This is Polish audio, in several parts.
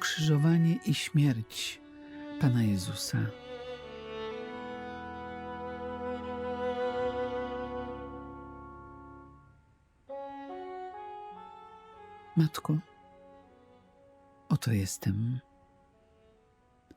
ukrzyżowanie i śmierć Pana Jezusa. Matko, oto jestem.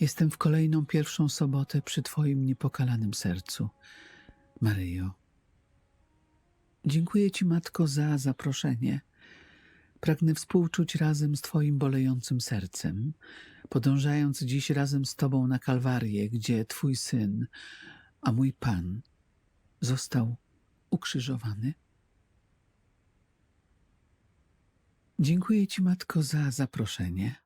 Jestem w kolejną pierwszą sobotę przy Twoim niepokalanym sercu, Maryjo. Dziękuję Ci, Matko, za zaproszenie. Pragnę współczuć razem z Twoim bolejącym sercem, podążając dziś razem z Tobą na Kalwarię, gdzie Twój syn, a mój Pan, został ukrzyżowany. Dziękuję Ci, Matko, za zaproszenie.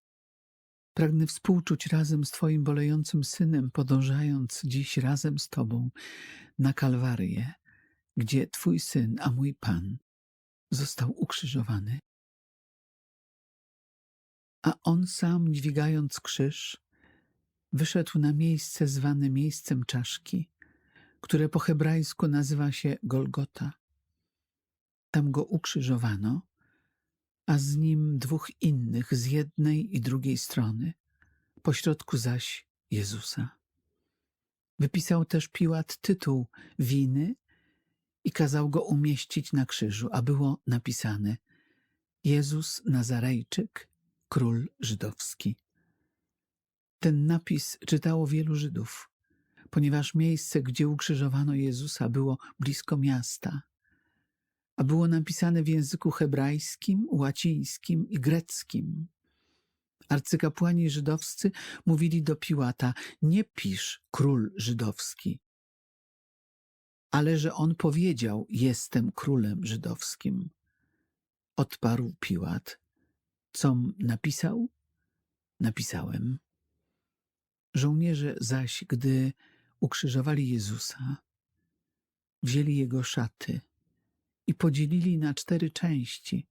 Pragnę współczuć razem z Twoim bolejącym synem, podążając dziś razem z Tobą na Kalwarię, gdzie Twój syn, a mój Pan, został ukrzyżowany. A on sam, dźwigając krzyż, wyszedł na miejsce zwane miejscem czaszki, które po hebrajsku nazywa się Golgota. Tam go ukrzyżowano a z nim dwóch innych z jednej i drugiej strony, pośrodku zaś Jezusa. Wypisał też Piłat tytuł winy i kazał go umieścić na krzyżu, a było napisane Jezus Nazarejczyk, król żydowski. Ten napis czytało wielu Żydów, ponieważ miejsce, gdzie ukrzyżowano Jezusa, było blisko miasta a było napisane w języku hebrajskim, łacińskim i greckim. Arcykapłani żydowscy mówili do Piłata: Nie pisz król żydowski, ale że on powiedział: Jestem królem żydowskim. Odparł Piłat: Com napisał? Napisałem. Żołnierze zaś, gdy ukrzyżowali Jezusa, wzięli jego szaty i podzielili na cztery części,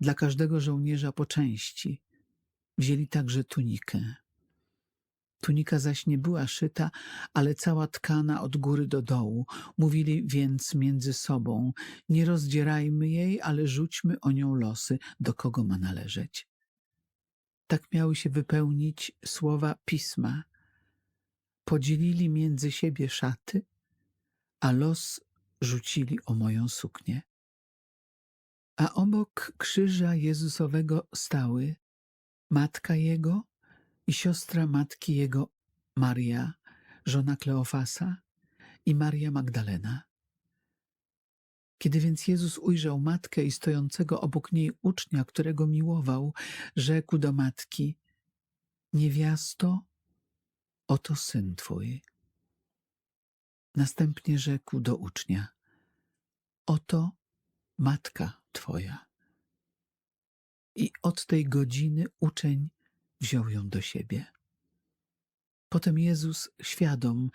dla każdego żołnierza po części. Wzięli także tunikę. Tunika zaś nie była szyta, ale cała tkana od góry do dołu. Mówili więc między sobą: Nie rozdzierajmy jej, ale rzućmy o nią losy, do kogo ma należeć. Tak miały się wypełnić słowa pisma. Podzielili między siebie szaty, a los rzucili o moją suknię. A obok krzyża Jezusowego stały matka Jego i siostra matki Jego Maria, żona Kleofasa i Maria Magdalena. Kiedy więc Jezus ujrzał matkę i stojącego obok niej ucznia, którego miłował, rzekł do matki: Niewiasto, oto syn twój. Następnie rzekł do ucznia: Oto matka Twoja. I od tej godziny uczeń wziął ją do siebie. Potem Jezus, świadom,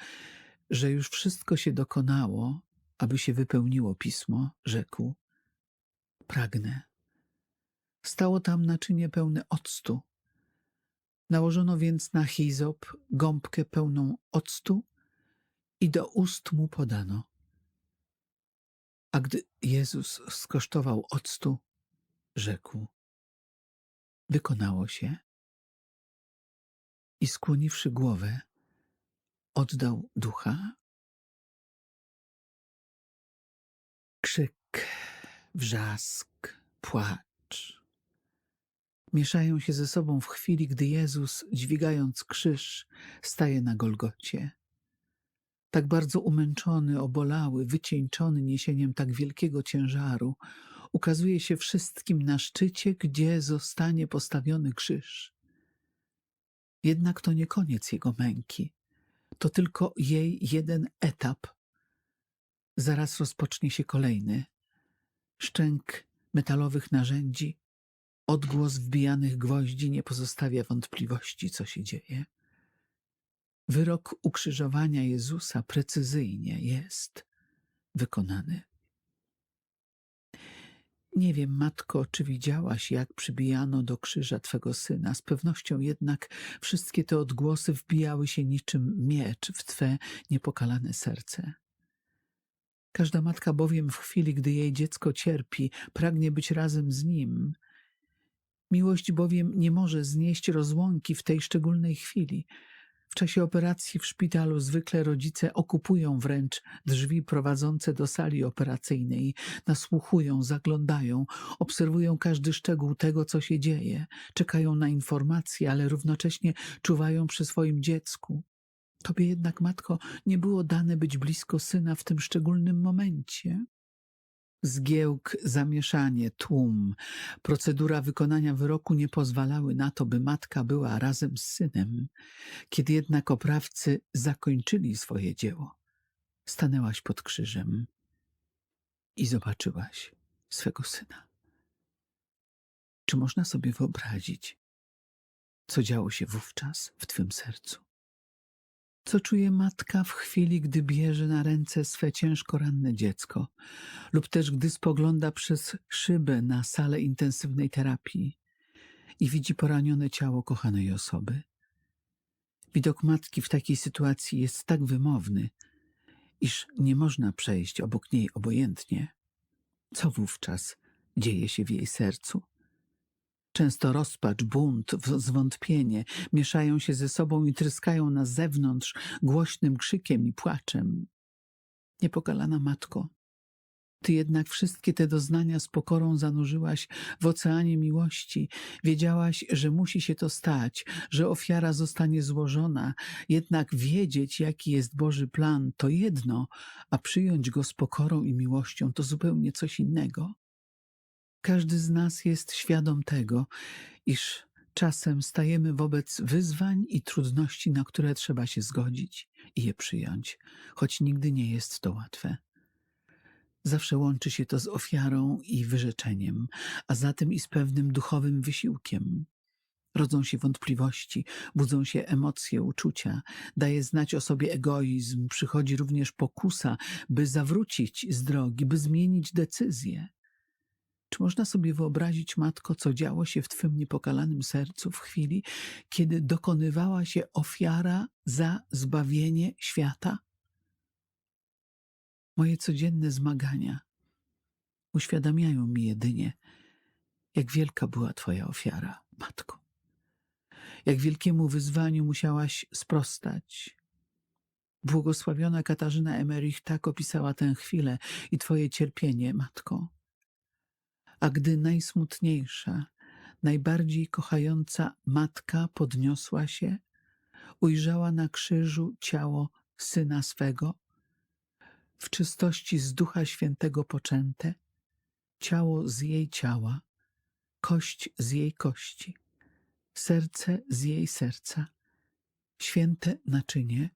że już wszystko się dokonało, aby się wypełniło pismo, rzekł: Pragnę. Stało tam naczynie pełne octu. Nałożono więc na hizop gąbkę pełną octu i do ust mu podano. A gdy Jezus skosztował octu, rzekł: Wykonało się. I skłoniwszy głowę, oddał ducha. Krzyk, wrzask, płacz mieszają się ze sobą w chwili, gdy Jezus, dźwigając krzyż, staje na Golgocie tak bardzo umęczony, obolały, wycieńczony niesieniem tak wielkiego ciężaru, ukazuje się wszystkim na szczycie, gdzie zostanie postawiony krzyż. Jednak to nie koniec jego męki, to tylko jej jeden etap. Zaraz rozpocznie się kolejny. Szczęk metalowych narzędzi, odgłos wbijanych gwoździ nie pozostawia wątpliwości, co się dzieje. Wyrok ukrzyżowania Jezusa precyzyjnie jest wykonany. Nie wiem, matko, czy widziałaś, jak przybijano do krzyża twego syna. Z pewnością jednak wszystkie te odgłosy wbijały się niczym miecz w twe niepokalane serce. Każda matka bowiem w chwili, gdy jej dziecko cierpi, pragnie być razem z nim Miłość bowiem nie może znieść rozłąki w tej szczególnej chwili. W czasie operacji w szpitalu zwykle rodzice okupują wręcz drzwi prowadzące do sali operacyjnej, nasłuchują, zaglądają, obserwują każdy szczegół tego, co się dzieje, czekają na informacje, ale równocześnie czuwają przy swoim dziecku. Tobie jednak, matko, nie było dane być blisko syna w tym szczególnym momencie. Zgiełk, zamieszanie, tłum, procedura wykonania wyroku nie pozwalały na to, by matka była razem z synem. Kiedy jednak oprawcy zakończyli swoje dzieło, stanęłaś pod krzyżem i zobaczyłaś swego syna. Czy można sobie wyobrazić, co działo się wówczas w twym sercu? Co czuje matka w chwili, gdy bierze na ręce swe ciężko ranne dziecko, lub też gdy spogląda przez szybę na salę intensywnej terapii i widzi poranione ciało kochanej osoby? Widok matki w takiej sytuacji jest tak wymowny, iż nie można przejść obok niej obojętnie. Co wówczas dzieje się w jej sercu? Często rozpacz, bunt, zwątpienie mieszają się ze sobą i tryskają na zewnątrz głośnym krzykiem i płaczem. Niepokalana matko, ty jednak wszystkie te doznania z pokorą zanurzyłaś w oceanie miłości. Wiedziałaś, że musi się to stać, że ofiara zostanie złożona. Jednak wiedzieć, jaki jest Boży plan, to jedno, a przyjąć go z pokorą i miłością to zupełnie coś innego. Każdy z nas jest świadom tego, iż czasem stajemy wobec wyzwań i trudności, na które trzeba się zgodzić i je przyjąć, choć nigdy nie jest to łatwe. Zawsze łączy się to z ofiarą i wyrzeczeniem, a zatem i z pewnym duchowym wysiłkiem. Rodzą się wątpliwości, budzą się emocje, uczucia, daje znać o sobie egoizm, przychodzi również pokusa, by zawrócić z drogi, by zmienić decyzję. Czy można sobie wyobrazić, matko, co działo się w twym niepokalanym sercu w chwili, kiedy dokonywała się ofiara za zbawienie świata? Moje codzienne zmagania uświadamiają mi jedynie, jak wielka była Twoja ofiara, matko. Jak wielkiemu wyzwaniu musiałaś sprostać. Błogosławiona Katarzyna Emerich tak opisała tę chwilę i Twoje cierpienie, matko. A gdy najsmutniejsza, najbardziej kochająca matka podniosła się, ujrzała na krzyżu ciało syna swego, w czystości z Ducha Świętego poczęte, ciało z jej ciała, kość z jej kości, serce z jej serca, święte naczynie,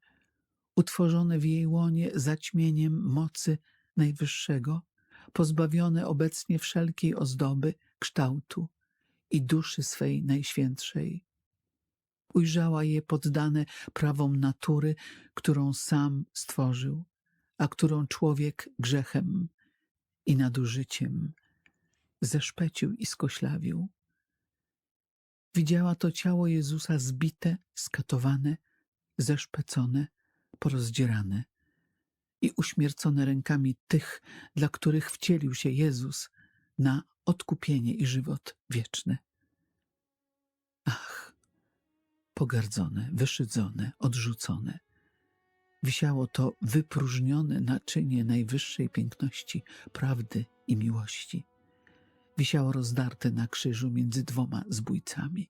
utworzone w jej łonie zaćmieniem mocy Najwyższego, pozbawione obecnie wszelkiej ozdoby, kształtu i duszy swej najświętszej. Ujrzała je poddane prawom natury, którą sam stworzył, a którą człowiek grzechem i nadużyciem zeszpecił i skoślawił. Widziała to ciało Jezusa zbite, skatowane, zeszpecone, porozdzierane i uśmiercone rękami tych, dla których wcielił się Jezus na odkupienie i żywot wieczny. Ach, pogardzone, wyszydzone, odrzucone. Wisiało to wypróżnione naczynie najwyższej piękności, prawdy i miłości. Wisiało rozdarte na krzyżu między dwoma zbójcami.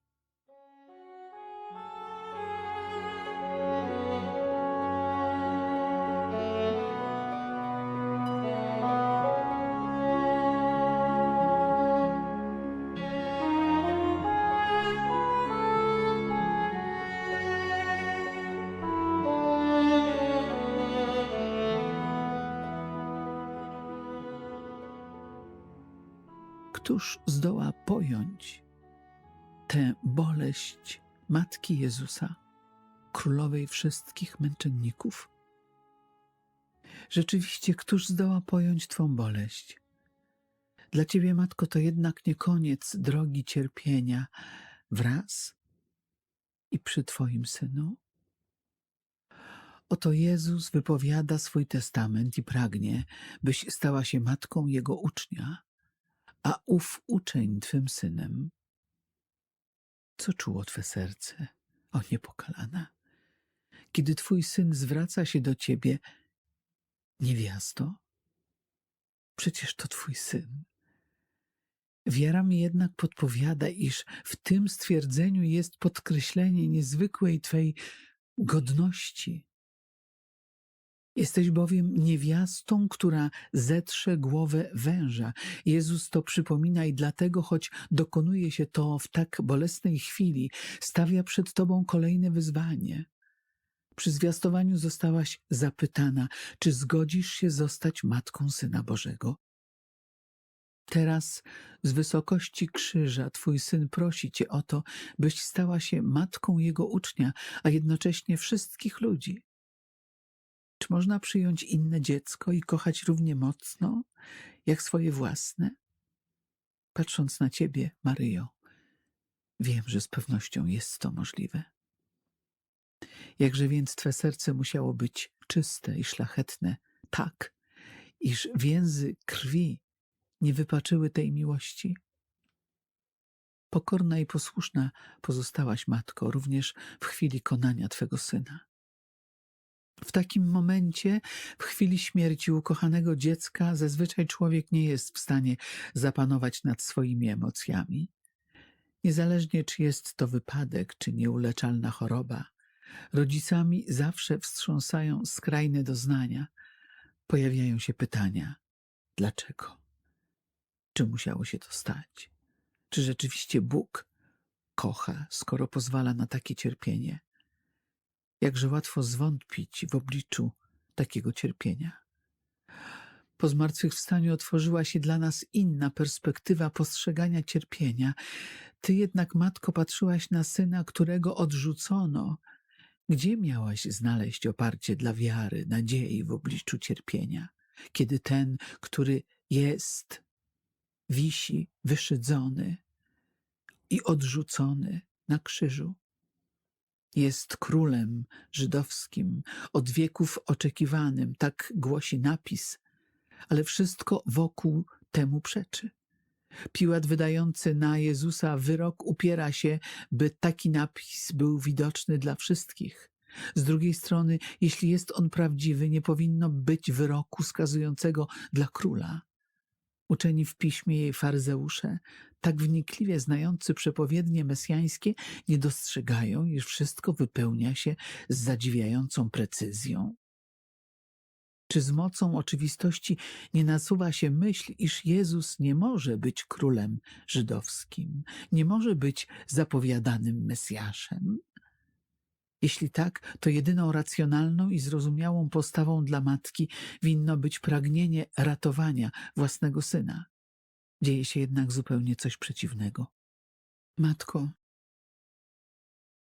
Któż zdoła pojąć tę boleść Matki Jezusa, Królowej wszystkich męczenników? Rzeczywiście, któż zdoła pojąć Twą boleść? Dla Ciebie, Matko, to jednak nie koniec drogi cierpienia wraz i przy Twoim Synu? Oto Jezus wypowiada swój testament i pragnie, byś stała się matką Jego ucznia, a ów uczeń Twym synem. Co czuło twe serce, o niepokalana? Kiedy twój syn zwraca się do ciebie, niewiasto? Przecież to twój syn. Wiara mi jednak podpowiada, iż w tym stwierdzeniu jest podkreślenie niezwykłej twej godności. Jesteś bowiem niewiastą, która zetrze głowę węża. Jezus to przypomina i dlatego, choć dokonuje się to w tak bolesnej chwili, stawia przed tobą kolejne wyzwanie. Przy zwiastowaniu zostałaś zapytana, czy zgodzisz się zostać matką Syna Bożego? Teraz z wysokości krzyża Twój Syn prosi Cię o to, byś stała się matką Jego ucznia, a jednocześnie wszystkich ludzi. Czy można przyjąć inne dziecko i kochać równie mocno, jak swoje własne? Patrząc na Ciebie, Maryjo, wiem, że z pewnością jest to możliwe. Jakże więc Twe serce musiało być czyste i szlachetne, tak, iż więzy krwi nie wypaczyły tej miłości? Pokorna i posłuszna pozostałaś, matko, również w chwili konania Twego syna. W takim momencie, w chwili śmierci ukochanego dziecka, zazwyczaj człowiek nie jest w stanie zapanować nad swoimi emocjami. Niezależnie czy jest to wypadek, czy nieuleczalna choroba, rodzicami zawsze wstrząsają skrajne doznania. Pojawiają się pytania: dlaczego? Czy musiało się to stać? Czy rzeczywiście Bóg kocha, skoro pozwala na takie cierpienie? Jakże łatwo zwątpić w obliczu takiego cierpienia. Po zmartwychwstaniu otworzyła się dla nas inna perspektywa postrzegania cierpienia. Ty jednak, matko, patrzyłaś na syna, którego odrzucono. Gdzie miałaś znaleźć oparcie dla wiary, nadziei w obliczu cierpienia, kiedy ten, który jest, wisi wyszydzony i odrzucony na krzyżu? Jest królem żydowskim, od wieków oczekiwanym, tak głosi napis, ale wszystko wokół temu przeczy. Piłat wydający na Jezusa wyrok upiera się, by taki napis był widoczny dla wszystkich. Z drugiej strony, jeśli jest on prawdziwy, nie powinno być wyroku skazującego dla króla. Uczeni w piśmie jej faryzeusze, tak wnikliwie znający przepowiednie mesjańskie, nie dostrzegają, iż wszystko wypełnia się z zadziwiającą precyzją. Czy z mocą oczywistości nie nasuwa się myśl, iż Jezus nie może być królem żydowskim, nie może być zapowiadanym Mesjaszem? Jeśli tak, to jedyną racjonalną i zrozumiałą postawą dla matki winno być pragnienie ratowania własnego syna. Dzieje się jednak zupełnie coś przeciwnego. Matko,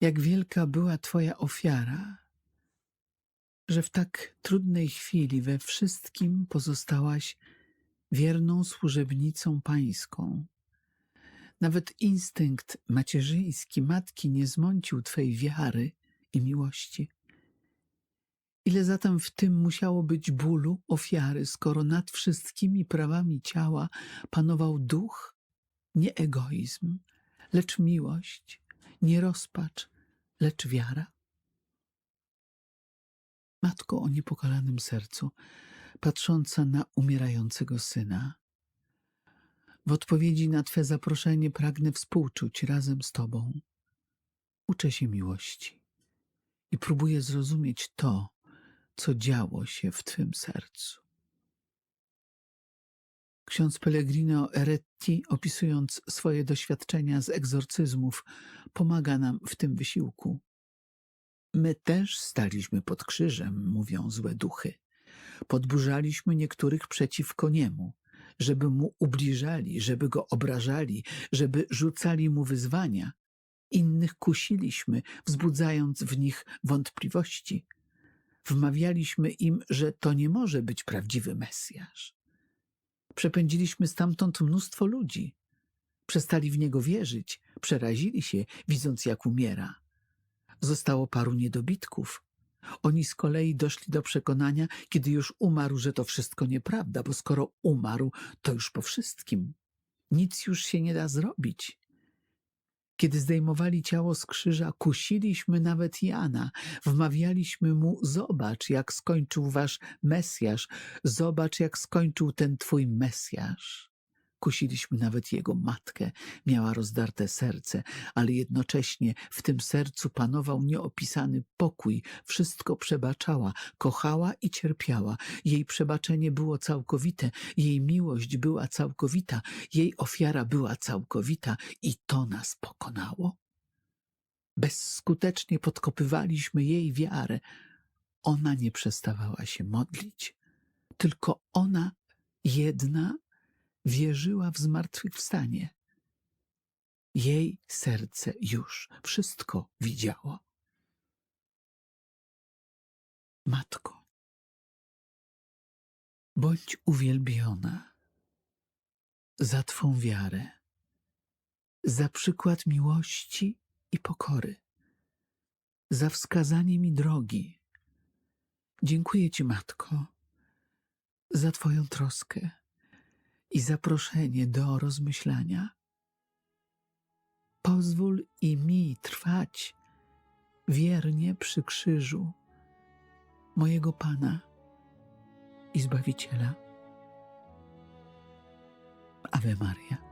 jak wielka była Twoja ofiara, że w tak trudnej chwili we wszystkim pozostałaś wierną służebnicą pańską. Nawet instynkt macierzyński matki nie zmącił Twej wiary i miłości. Ile zatem w tym musiało być bólu, ofiary, skoro nad wszystkimi prawami ciała panował duch, nie egoizm, lecz miłość, nie rozpacz, lecz wiara? Matko o niepokalanym sercu, patrząca na umierającego syna, w odpowiedzi na Twe zaproszenie pragnę współczuć razem z Tobą. Uczę się miłości i próbuję zrozumieć to, co działo się w Twym sercu. Ksiądz Pellegrino Eretti, opisując swoje doświadczenia z egzorcyzmów, pomaga nam w tym wysiłku. My też staliśmy pod krzyżem, mówią złe duchy. Podburzaliśmy niektórych przeciwko niemu, żeby mu ubliżali, żeby go obrażali, żeby rzucali mu wyzwania. Innych kusiliśmy, wzbudzając w nich wątpliwości. Wmawialiśmy im, że to nie może być prawdziwy Mesjasz. Przepędziliśmy stamtąd mnóstwo ludzi. Przestali w niego wierzyć, przerazili się, widząc jak umiera. Zostało paru niedobitków. Oni z kolei doszli do przekonania, kiedy już umarł, że to wszystko nieprawda, bo skoro umarł, to już po wszystkim. Nic już się nie da zrobić. Kiedy zdejmowali ciało z krzyża, kusiliśmy nawet Jana. Wmawialiśmy mu: Zobacz, jak skończył wasz Mesjasz, zobacz, jak skończył ten twój Mesjasz. Kusiliśmy nawet jego matkę, miała rozdarte serce, ale jednocześnie w tym sercu panował nieopisany pokój, wszystko przebaczała, kochała i cierpiała. Jej przebaczenie było całkowite, jej miłość była całkowita, jej ofiara była całkowita i to nas pokonało. Bezskutecznie podkopywaliśmy jej wiarę. Ona nie przestawała się modlić, tylko ona jedna wierzyła w zmartwychwstanie. Jej serce już wszystko widziało. Matko, bądź uwielbiona za Twą wiarę, za przykład miłości i pokory, za wskazanie mi drogi. Dziękuję Ci, Matko, za Twoją troskę i zaproszenie do rozmyślania. Pozwól i mi trwać wiernie przy krzyżu mojego Pana i Zbawiciela. Ave Maria.